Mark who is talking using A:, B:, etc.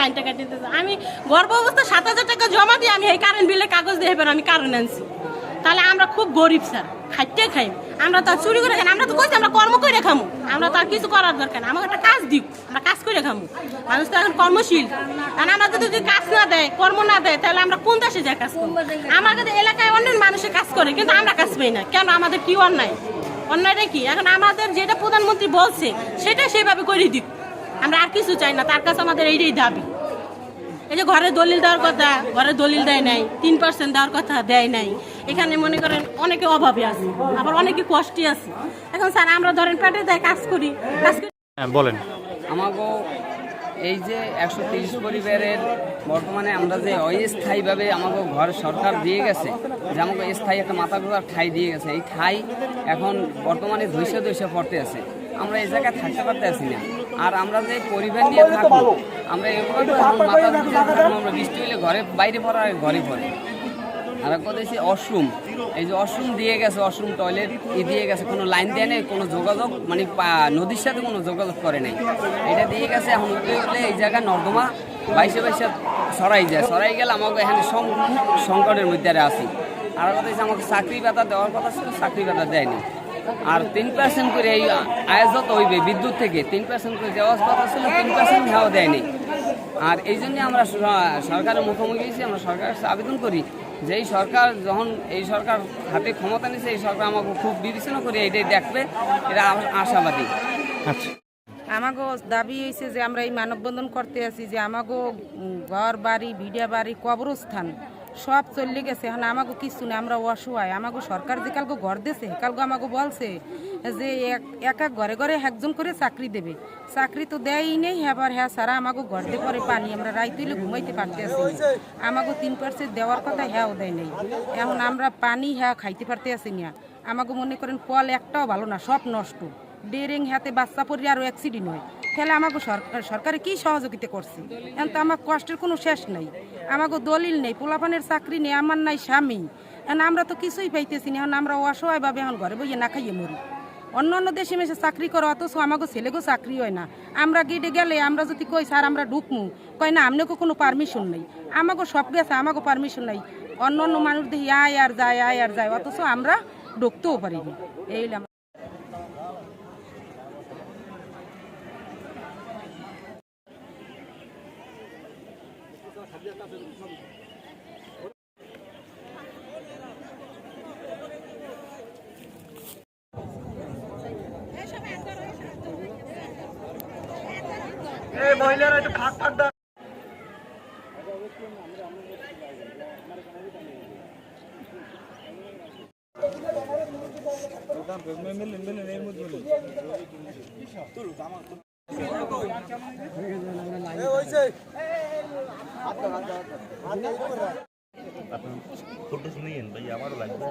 A: লাইনটা কেটে দিতেছে আমি গর্ভ অবস্থা, সাত হাজার টাকা জমা দিয়ে আমি এই কারেন্ট বিলের কাগজ দিয়ে এবার আমি কারেন্ট আনছি। তাহলে আমরা খুব গরিব, স্যার। খাইতে খাই আমরা তো চুরি করে খাই আমরা তো কইছি আমরা কর্ম করে খামু। আমরা তো কিছু করার দরকার না। আমাকে একটা কাজ দিক আমরা কাজ করে খামু। মানুষ তো এখন কর্মশীল। কারণ আমরা যদি কাজ না দেয়, কর্ম না দেয়, তাহলে আমরা কোন দেশে যাই কাজ করব? আমাদের এলাকায় অন্য মানুষে কাজ করে, কিন্তু আমরা কাজ পাই না। কেন? আমাদের কি অন্যায়? অন্যায়টা কি? এখন আমাদের যেটা প্রধানমন্ত্রী বলছে, সেটা সেভাবে করে দিক। আমরা আর কিছু চাই না তার কাছে আমাদের এইটাই দাবি। এই যে ঘরে দলিল দেওয়ার কথা ঘরে দলিল দেয় নাই তিন পার্সেন্ট দেওয়ার কথা দেয় নাই। এখানে মনে করেন অনেকে অভাবে আছে আবার অনেকে কষ্টে আছে। এখন স্যার আমরা ধরেন পেটে দেয় কাজ করি কাজ করি।
B: হ্যাঁ বলেন।
C: আমাকে এই যে একশো তিরিশ পরিবারের বর্তমানে আমরা যে অস্থায়ীভাবে আমাকে ঘর সরকার দিয়ে গেছে যে আমাকে স্থায়ী একটা মাথা গোজার ঠাই দিয়ে গেছে এই ঠাই এখন বর্তমানে ধৈর্য ধৈর্য পড়তে আছে। আমরা এই জায়গায় থাকতে পারতে আছি না। আর আমরা যে পরিবার নিয়ে থাকব, আমরা আমরা বৃষ্টি হলে ঘরে, বাইরে পড়া ঘরে পড়ে। আর এক কথা অশরুম। এই যে অশরুম দিয়ে গেছে, অশরুম টয়লেট ই দিয়ে গেছে, কোনো লাইন দেয় নেই, কোনো যোগাযোগ মানে নদীর সাথে কোনো যোগাযোগ করে নাই। এটা দিয়ে গেছে এখন উঠলে এই জায়গায় নর্দমা, বাইশে বাইশে সরাই যায়। সরাই গেলে আমাকে এখানে সংকটের মধ্যে আছি। আর কথা আমাকে চাকরি পাতা দেওয়ার কথা ছিল, চাকরি পাতা দেয়নি। আর তিন পার্সেন্ট করে এই আয়োজত হইবে বিদ্যুৎ থেকে। তিন পার্সেন্ট করে দেওয়ার কথা ছিল তিন পার্সেন্ট দেওয়া দেয়নি। আর এই জন্যে আমরা সরকারের মুখোমুখি হয়েছি আমরা সরকারের কাছে আবেদন করি যে এই সরকার যখন এই সরকার হাতে ক্ষমতা নিয়েছে এই সরকার আমাকে খুব বিবেচনা করে এটাই দেখবে এটা আশাবাদী।
B: আচ্ছা।
D: আমাগো দাবি হয়েছে যে আমরা এই মানববন্ধন করতে আছি যে আমাগো উম, ঘর বাড়ি ভিডিয়া বাড়ি কবরস্থান সব চলে গেছে। এখন আমাকে কিছু না আমরা অসহায়। আমাকে সরকার যে কালকে ঘর দিয়েছে কালকে আমাকে বলছে যে এক- এক ঘরে ঘরে একজন করে চাকরি দেবে। চাকরি তো দেয়ই নেই হ্যাঁ হ্যাঁ সারা আমাগো ঘর দিয়ে পরে পানি, আমরা রাইতে হইলে ঘুমাইতে পারতে আছি না। তিন পার্সেন্ট দেওয়ার কথা হ্যাঁও দেয় নেই। এখন আমরা পানি হ্যাঁ খাইতে পারতে আছি না। আমাগো মনে করেন কল একটাও ভালো না, সব নষ্ট। ডেরিং হাতে বাচ্চা পড়ি আরও অ্যাক্সিডেন্ট হয়। তাহলে আমাকে সরকার কি সহযোগিতা করছে? এখন তো আমার কষ্টের কোনো শেষ নাই। আমাকে দলিল নেই, পোলাপানের চাকরি নেই, আমার নাই স্বামী। এখন আমরা তো কিছুই পাইতেছি না, এখন আমরা অসহায়ভাবে এখন ঘরে বইয়ে না খাইয়ে মরি। অন্য অন্য দেশে মেশে চাকরি করো, অথচ আমাকে ছেলেকেও চাকরি হয় না। আমরা গেটে গেলে আমরা যদি কই, স্যার, আমরা ঢুকমু। কয়, না আপনাকে কোনো পারমিশন নেই। আমাকে সব গেছে, আমাকে পারমিশন নেই। অন্য অন্য মানুষ দেখি, আয় আর যায়, আয় আর যায়। অথচ আমরা ঢুকতেও পারিনি। এই হইল আমার-
E: ফটো শুনিয়েন ভাই আমারও লাগবে